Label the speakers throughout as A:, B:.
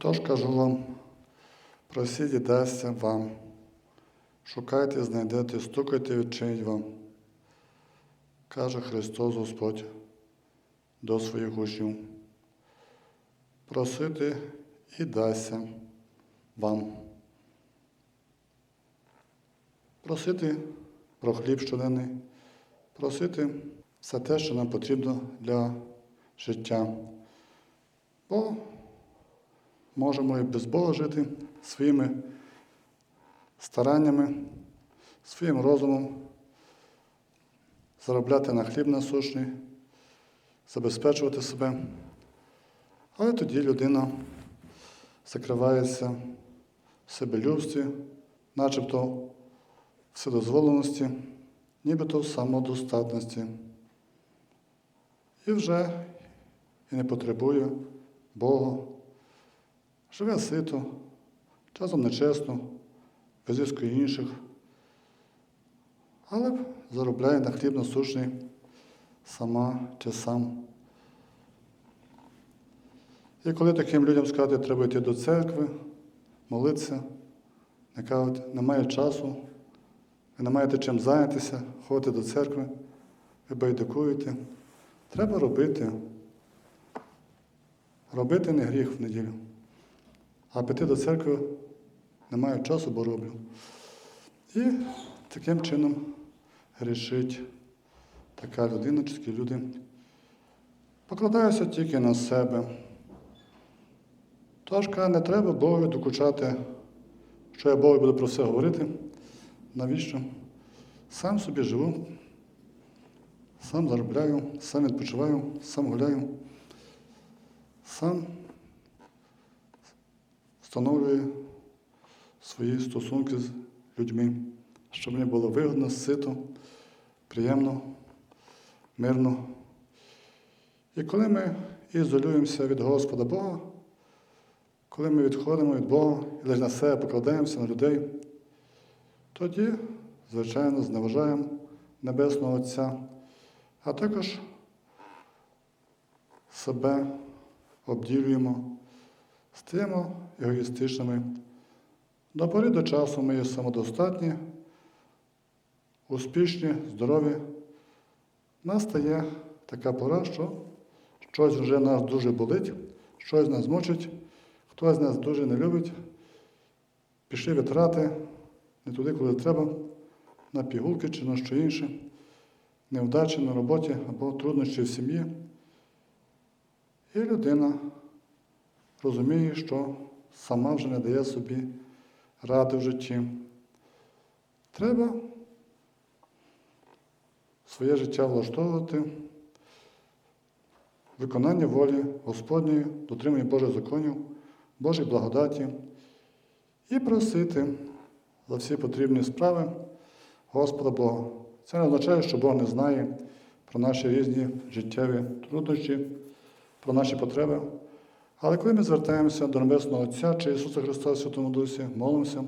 A: Отож кажу вам, просіть і дасться вам. Шукайте, знайдете, стукайте, відчинять вам. Каже Христос Господь до своїх учнів. Просити і дасться вам. Просити про хліб щоденний, просити все те, що нам потрібно для життя. Бо можемо і без Бога жити своїми стараннями, своїм розумом, заробляти на хліб насущний, забезпечувати себе. Але тоді людина закривається в себелюбстві, начебто вседозволеності, нібито в самодостатності. І вже і не потребує Бога. Живе сито, часом нечесно, визискує інших, але заробляє на хліб насущний сама чи сам. І коли таким людям сказати, треба йти до церкви, молитися, не кажуть, немає часу, ви не маєте чим зайнятися, ходите до церкви, ви байдикуєте. Треба робити. Робити не гріх в неділю. А піти до церкви не маю часу, бо роблю. І таким чином грішить така людина, чи такі люди. Покладаюся тільки на себе. Тож каже, не треба Богові докучати, що я Богові буду про все говорити. Навіщо? Сам собі живу, сам заробляю, сам відпочиваю, сам гуляю, сам встановлюю свої стосунки з людьми, щоб мені було вигодно, сито, приємно, мирно. І коли ми ізолюємося від Господа Бога, коли ми відходимо від Бога і лише на себе покладаємося на людей, тоді, звичайно, зневажаємо Небесного Отця, а також себе обділюємо, стаємо егоїстичними. До пори до часу ми є самодостатні, успішні, здорові. Настає така пора, що щось вже нас дуже болить, щось нас мучить, хтось нас дуже не любить, пішли витрати не туди, куди треба, на пігулки чи на що інше, невдачі на роботі або труднощі в сім'ї. І людина розуміє, що сама вже не дає собі ради в житті. Треба своє життя влаштовувати, виконання волі Господньої, дотримання Божих законів, Божої благодаті і просити за всі потрібні справи Господа Бога. Це не означає, що Бог не знає про наші різні життєві труднощі, про наші потреби. Але коли ми звертаємося до Небесного Отця чи Ісуса Христа в Святому Дусі, молимося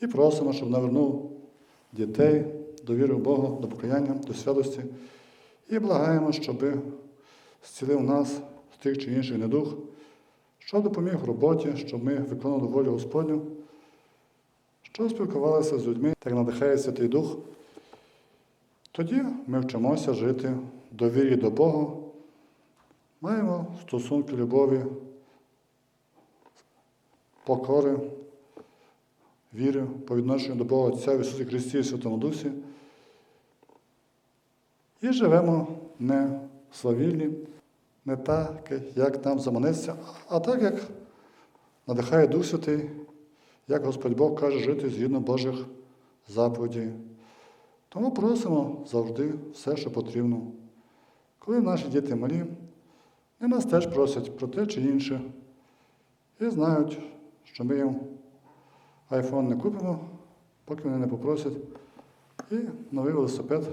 A: і просимо, щоб навернув дітей до віри в Бога, до покаяння, до святості, і благаємо, щоб зцілив нас з тих чи інших недух, щоб допоміг в роботі, щоб ми виконали волю Господню, щоб спілкувалися з людьми, так надихає Святий Дух. Тоді ми вчимося жити в довірі до Бога, маємо стосунки любові, покори, віри по відношенню до Бога Отця в Ісусі Христі і Святому Дусі. І живемо не свавільні, не так, як нам заманеться, а так, як надихає Дух Святий, як Господь Бог каже жити згідно Божих заповідей. Тому просимо завжди все, що потрібно. Коли наші діти малі, і нас теж просять про те чи інше. І знають, що ми їм айфон не купимо, поки вони не попросять. І новий велосипед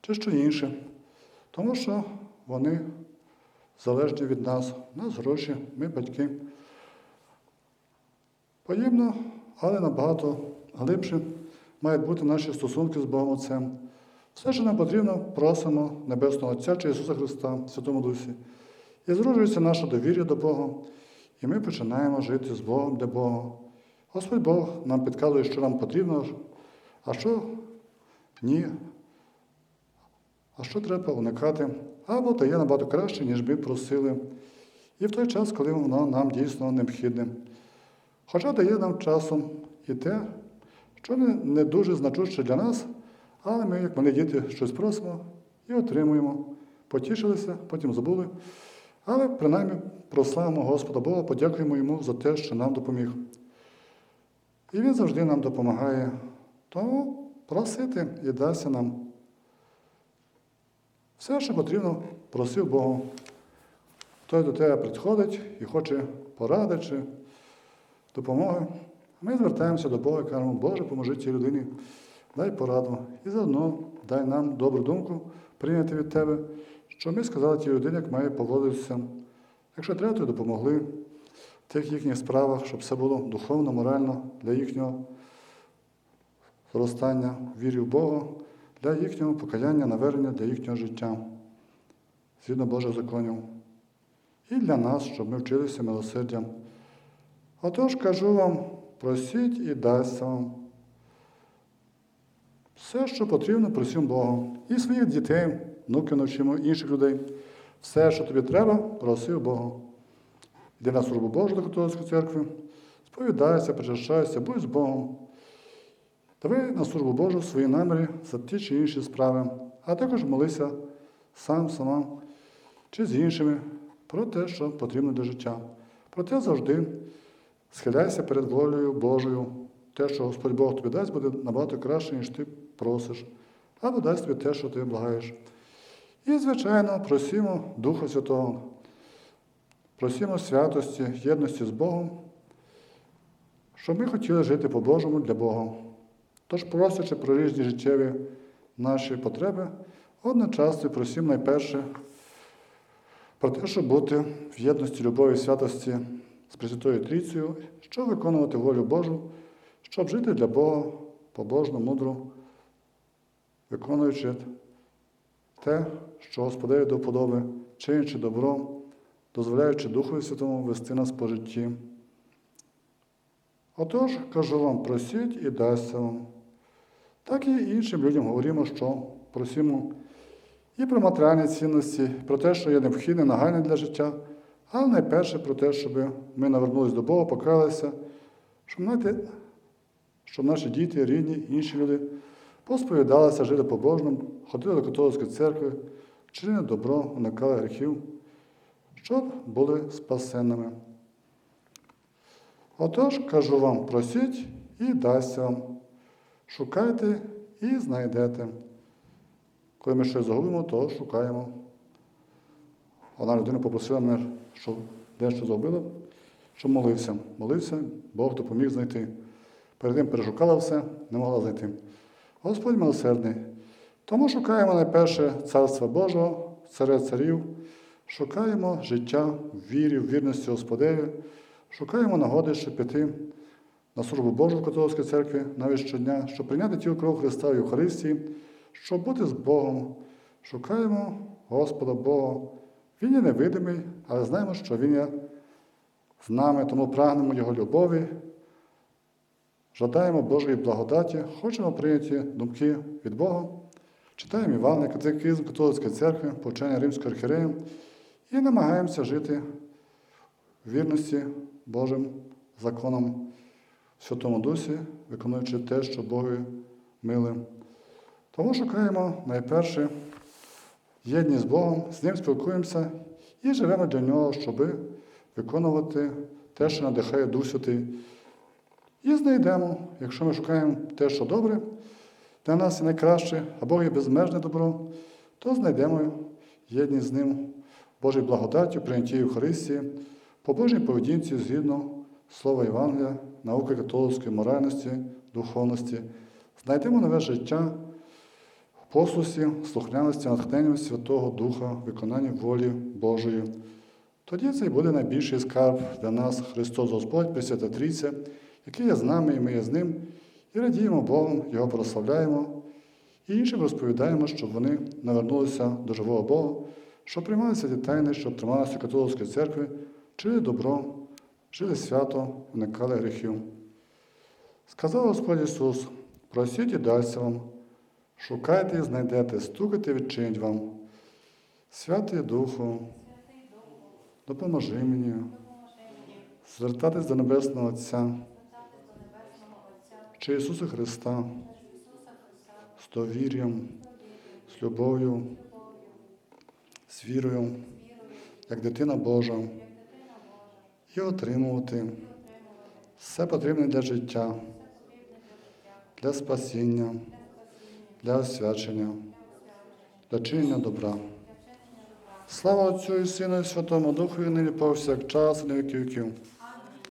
A: чи що інше. Тому що вони залежні від нас. У нас гроші, ми батьки. Подібно, але набагато глибше мають бути наші стосунки з Богом Отцем. Все, що нам потрібно, просимо Небесного Отця чи Ісуса Христа Святому Дусі. і зроджується наше довір'я до Бога, і ми починаємо жити з Богом для Бога. Господь Бог нам підказує, що нам потрібно, а що ні. А що треба уникати? Або дає набагато краще, ніж ми просили. І в той час, коли воно нам дійсно необхідне. Хоча дає нам часом і те, що не, не дуже значуще для нас, але ми, як малі діти, щось просимо і отримуємо. Потішилися, потім забули. Але принаймні прославимо Господа Бога, подякуємо Йому за те, що нам допоміг. І Він завжди нам допомагає. Тому просити і дасться нам. Все, що потрібно, просив Бога. Хтось до тебе підходить і хоче поради чи допомоги. Ми звертаємося до Бога і кажемо, Боже, поможи цій людині, дай пораду. І заодно дай нам добру думку прийняти від Тебе, що ми сказали тій людині, як має поводитися. Якщо треба, то допомогли в тих їхніх справах, щоб все було духовно, морально для їхнього зростання, вірі в Бога, для їхнього покаяння, навернення, для їхнього життя, згідно Божих законів. І для нас, щоб ми вчилися милосердям. Отож кажу вам, просіть і дасться вам. Все, що потрібно, просім Бога. І своїх дітей, внуків навчимо, інших людей. Все, що тобі треба, проси у Бога. Йди на службу Божу до католицької церкви, сповідайся, причащайся, будь з Богом. Давай на службу Божу свої наміри за ті чи інші справи, а також молися сам, сама чи з іншими про те, що потрібно для життя. Проте завжди схиляйся перед волею Божою. Те, що Господь Бог тобі дасть, буде набагато краще, ніж ти просиш, або дасть тобі те, що ти благаєш. І, звичайно, просимо Духа Святого, просимо святості, єдності з Богом, щоб ми хотіли жити по-божому для Бога. Тож, просячи про різні життєві наші потреби, одночасно просимо найперше про те, щоб бути в єдності любові святості з Пресвятою Трійцею, щоб виконувати волю Божу, щоб жити для Бога побожно, мудро, виконуючи те, що Господеві до вподоби, чинячи добро, дозволяючи Духові Святому вести нас по житті. Отож, кажу вам, просіть і дасться вам. Так і іншим людям говоримо, що просимо і про матеріальні цінності, про те, що є необхідне, нагальне для життя, але найперше про те, щоб ми навернулися до Бога, покаялися, щоб, щоб наші діти, рідні, інші люди посповідалися, жили по-божному, ходили до католицької церкви, чинили добро, уникали гріхів, щоб були спасенними. Отож, кажу вам, просіть і дасться вам. Шукайте і знайдете. Коли ми щось загубимо, то шукаємо. Одна людина попросила мене, що дещо загубила, що молився. Молився, Бог допоміг знайти. Перед тим перешукала все, не могла знайти. Господь милосердний. Тому шукаємо найперше Царства Божого, царя царів, шукаємо життя в вірі, в вірності Господеві, шукаємо нагоди, щоб піти на службу Божу в католицькій церкві навіть щодня, щоб прийняти тіло кров Христа в Євхаристії, щоб бути з Богом. Шукаємо Господа Бога. Він є невидимий, але знаємо, що Він є з нами, тому прагнемо Його любові, жадаємо Божої благодаті, хочемо прийняти думки від Бога, читаємо Івана, катехизм католицької церкви, повчання Римського архірея і намагаємося жити в вірності Божим законом в Святому Дусі, виконуючи те, що Богові миле. Тому шукаємо найперше єдність з Богом, з Ним спілкуємося і живемо для Нього, щоб виконувати те, що надихає Дух Святий. І знайдемо, якщо ми шукаємо те, що добре, для нас і найкраще, а Бог є безмежне добро, то знайдемо єдність з Ним, Божій благодаті, прийнятті Євхаристії, по Божій поведінці згідно Слова Євангелія, науки католицької моральності, духовності, знайдемо нове життя в послусі, слухняності, натхненням Святого Духа, виконанні волі Божої. Тоді це і буде найбільший скарб для нас Христос Господь, Пресвята Трійця, який є з нами, і ми є з Ним, і радіємо Богом, Його прославляємо, і іншим розповідаємо, щоб вони навернулися до живого Бога, щоб приймали святі тайни, щоб трималися католицької церкви, чили добро, жили свято, уникали гріхів. Сказав Господь Ісус, просіть і дасться вам, шукайте і знайдете, стукайте і відчинять вам. Святий Духу, допоможи мені звертатись до Небесного Отця чи Ісуса Христа з довір'ям, з любов'ю, з вірою, як дитина Божа, і отримувати все потрібне для життя, для спасіння, для освячення, для чинення добра. Слава Отцю і Сину і Святому Духу, і нині повсякчас, і на віки віків.